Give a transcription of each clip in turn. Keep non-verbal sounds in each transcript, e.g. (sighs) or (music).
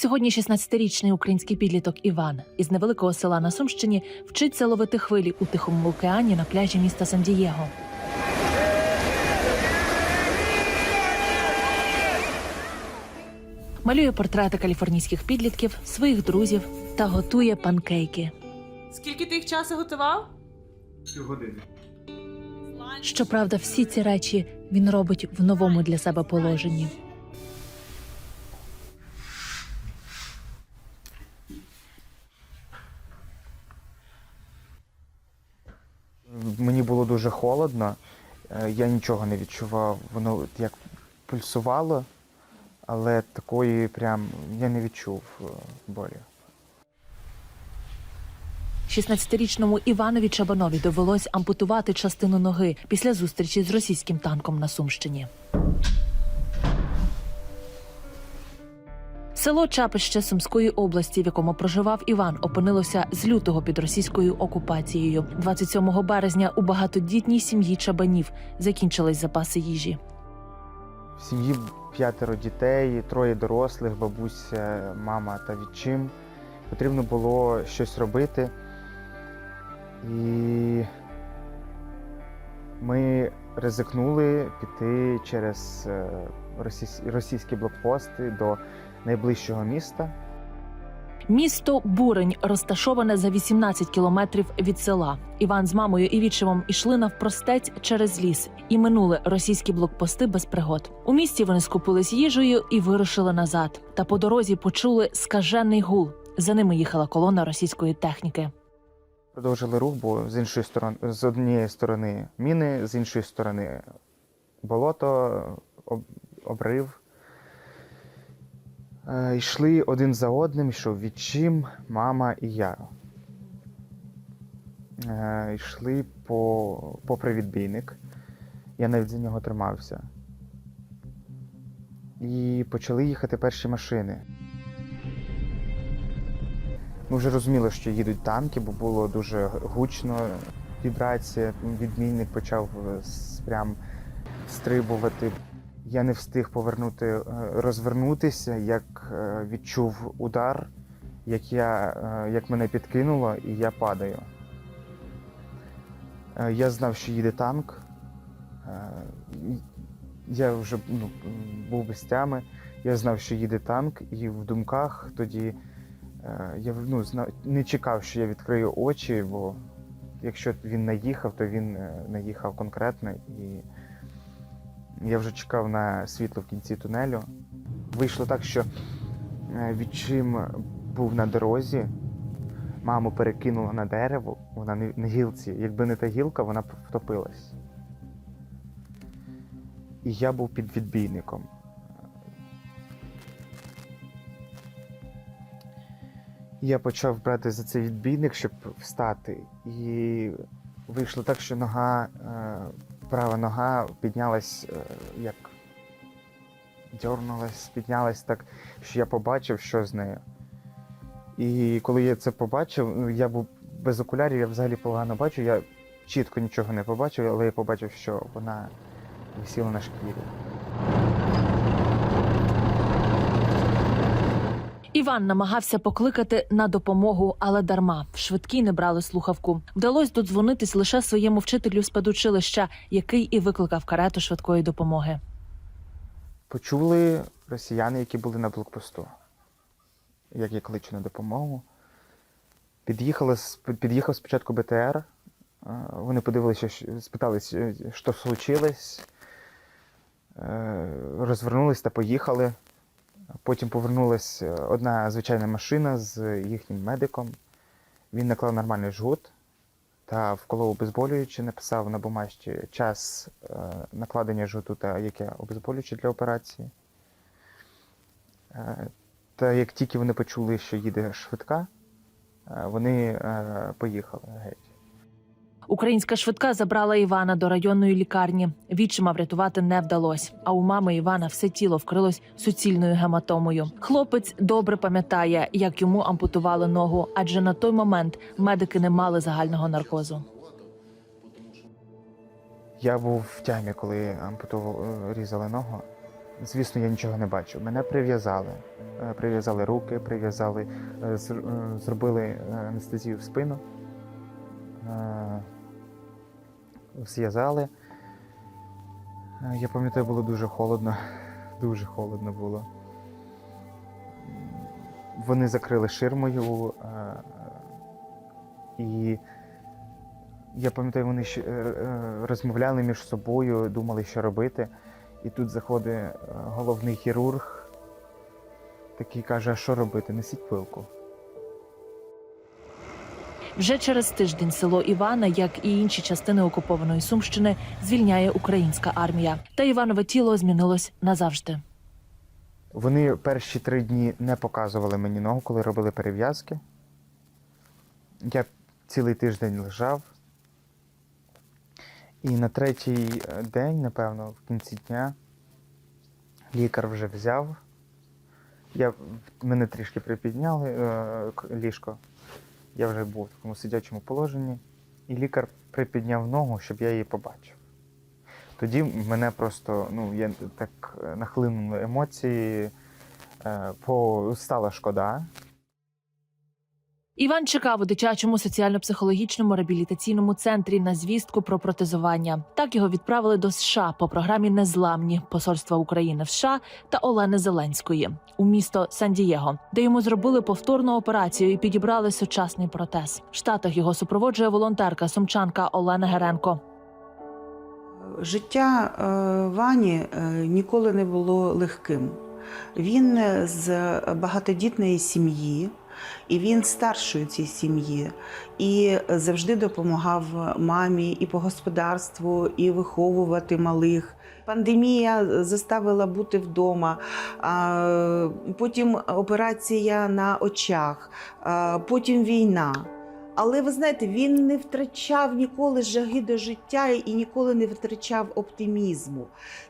Сьогодні 16-річний український підліток Іван із невеликого села на Сумщині вчиться ловити хвилі у Тихому океані на пляжі міста Сан-Дієго. Малює портрети каліфорнійських підлітків, своїх друзів та готує панкейки. Скільки ти їх часу готував? Півгодини. Щоправда, всі ці речі він робить в новому для себе положенні. Мені було дуже холодно, е, я нічого не відчував. Воно як пульсувало, але такої прям я не відчув е, болі. 16-річному Іванові Чабанові довелось ампутувати частину ноги після зустрічі з російським танком на Сумщині. Село Чапище Сумської області, в якому проживав Іван, опинилося з лютого під російською окупацією. 27 березня у багатодітній сім'ї Чабанів закінчились запаси їжі. В сім'ї п'ятеро дітей, троє дорослих, бабуся, мама та відчим. Потрібно було щось робити. І ми ризикнули піти через е, російські блокпости до найближчого міста. Місто Бурень розташоване за 18 кілометрів від села. Іван з мамою і відчимом ішли навпростець через ліс і минули російські блокпости без пригод. У місті вони скупились їжею і вирушили назад. Та по дорозі почули скажений гул. За ними їхала колона російської техніки. Продовжили рух, бо з іншої сторони, з однієї сторони міни, з іншої сторони болото, об- обрив. Е, Йшли один за одним, йшов відчим, мама і я. Е, Йшли по, попри відбійник. Я навіть за нього тримався. І почали їхати перші машини. Ми вже розуміли, що їдуть танки, бо було дуже гучно. Вібрація, відмінник почав е, прям стрибувати. Я не встиг повернути, е, розвернутися, як е, відчув удар, як, я, е, як мене підкинуло, і я падаю. Я знав, що їде танк. Я вже ну, був без тями. Я знав, що їде танк, і в думках тоді Я ну, не чекав, що я відкрию очі, бо якщо він наїхав, то він наїхав конкретно. І я вже чекав на світло в кінці тунелю. Вийшло так, що е, відчим був на дорозі, маму перекинула на дерево, вона на гілці. Якби не та гілка, вона б втопилась. І я був під відбійником. Я почав брати за цей відбійник, щоб встати. І вийшло так, що нога, е, права нога піднялась, е, як дьорнулась, піднялась так, що я побачив, що з нею. І коли я це побачив, ну, я був без окулярів, я взагалі погано бачу. Я чітко нічого не побачив, але я побачив, що вона висіла на шкірі. Іван намагався покликати на допомогу, але дарма в швидкій не брали слухавку. Вдалось додзвонитись лише своєму вчителю з педучилища, який і викликав карету швидкої допомоги. Почули росіяни, які були на блокпосту, як я кличу на допомогу. Під'їхали, під'їхав спочатку БТР. е, Вони подивилися, спиталися, що случилось. Е, Розвернулись та поїхали. Потім повернулась е, одна звичайна машина з їхнім медиком. Він наклав нормальний жгут та вколов обезболюючи, написав на бумажці час е, накладення жгуту та яке обезболююче для операції. Е, Та як тільки вони почули, що їде швидка, вони поїхали геть. Українська швидка забрала Івана до районної лікарні. Відчима врятувати не вдалось. А у мами Івана все тіло вкрилось суцільною гематомою. Хлопець добре пам'ятає, як йому ампутували ногу, адже на той момент медики не мали загального наркозу. Я був в тямі, коли ампутував, е, різали ногу. звісно, я нічого не бачив. Мене прив'язали. Е, Прив'язали руки, прив'язали, е, зробили анестезію в спину, зв'язали. Е, Я пам'ятаю, було дуже холодно. Дуже холодно було. Вони закрили ширмою, е, і я пам'ятаю, вони е, розмовляли між собою, думали, що робити. І тут заходить головний хірург, такий каже, а що робити? Несіть пилку. Вже через тиждень село Івана, як і інші частини окупованої Сумщини, звільняє українська армія. Та Іванове тіло змінилось назавжди. Вони перші три дні не показували мені ногу, коли робили перев'язки. Я цілий тиждень лежав. І на третій е, день, напевно, в кінці дня, лікар вже взяв. Я, мене трішки припідняли е, ліжко. Я вже був в такому сидячому положенні. І лікар припідняв ногу, щоб я її побачив. Тоді мене просто, ну, я так нахлинули емоції, е, по, стала шкода. Іван чекав у дитячому соціально-психологічному реабілітаційному центрі на звістку про протезування. Так його відправили до США по програмі Незламні Посольства України в США та Олени Зеленської у місто Сан-Дієго, де йому зробили повторну операцію і підібрали сучасний протез. В Штатах його супроводжує волонтерка сумчанка Олена Геренко. Життя е, Вані е, ніколи не було легким. Він е, з багатодітної сім'ї, і він старший у цій сім'ї, і завжди допомагав мамі і по господарству, і виховувати малих. Пандемія заставила бути вдома, потім операція на очах, потім війна. Але ви знаєте, він не втрачав ніколи жаги до життя і ніколи не втрачав оптимізму.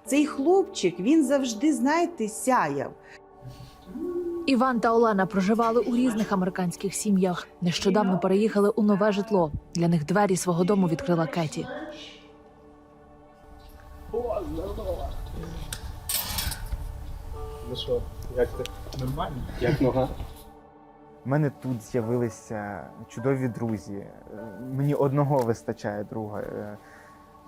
Цей хлопчик він завжди, знаєте, сяяв. Іван та Олена проживали у різних американських сім'ях. Нещодавно переїхали у нове житло. Для них двері свого дому відкрила Кеті. Ну що, як ти? Нормально? Як нога? У мене тут з'явилися чудові друзі. Мені одного вистачає друга. Е,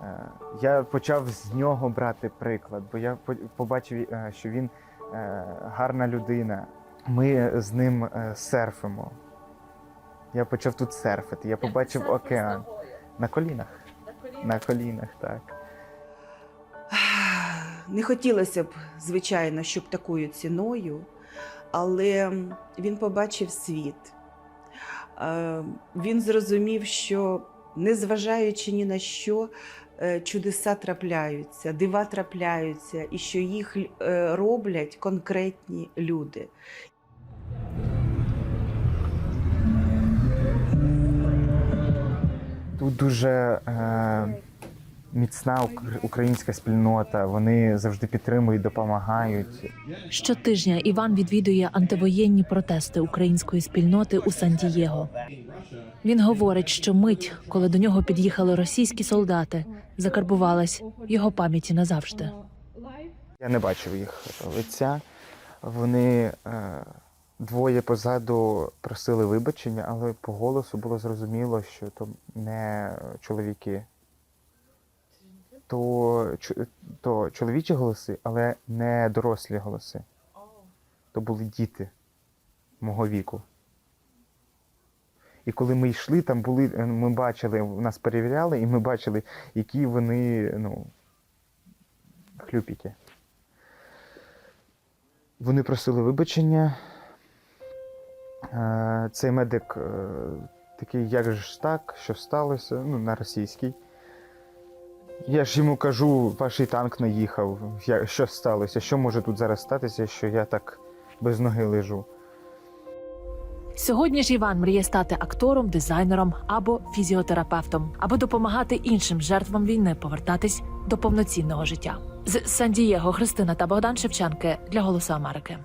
е, Я почав з нього брати приклад, бо я побачив, е, що він гарна людина. Ми з ним е, серфимо. Я почав тут серфити. Я побачив океан. На колінах. На колінах, так. (sighs) Не хотілося б, звичайно, щоб такою ціною, але він побачив світ. Е, Він зрозумів, що незважаючи ні на що, е, чудеса трапляються, дива трапляються, і що їх е, роблять конкретні люди. Тут дуже е, міцна ук- українська спільнота. Вони завжди підтримують, допомагають. Щотижня Іван відвідує антивоєнні протести української спільноти у Сан-Дієго. Він говорить, що мить, коли до нього під'їхали російські солдати, закарбувалась в його пам'яті назавжди. Я не бачив їх лиця. Вони е, двоє позаду просили вибачення, але по голосу було зрозуміло, що то не чоловіки. То, то чоловічі голоси, але не дорослі голоси. То були діти мого віку. І коли ми йшли, там були, е, ми бачили, нас перевіряли, і ми бачили, які вони, ну, хлюпіки. Вони просили вибачення. Е, Цей медик е, такий, як же ж так, що сталося, ну, на російській. Я ж йому кажу, ваш танк наїхав. Що сталося? Що може тут зараз статися, що я так без ноги лежу? Сьогодні ж Іван мріє стати актором, дизайнером або фізіотерапевтом, аби допомагати іншим жертвам війни повертатись до повноцінного життя. З Сан-Дієго Христина та Богдан Шевченки для Голосу Америки.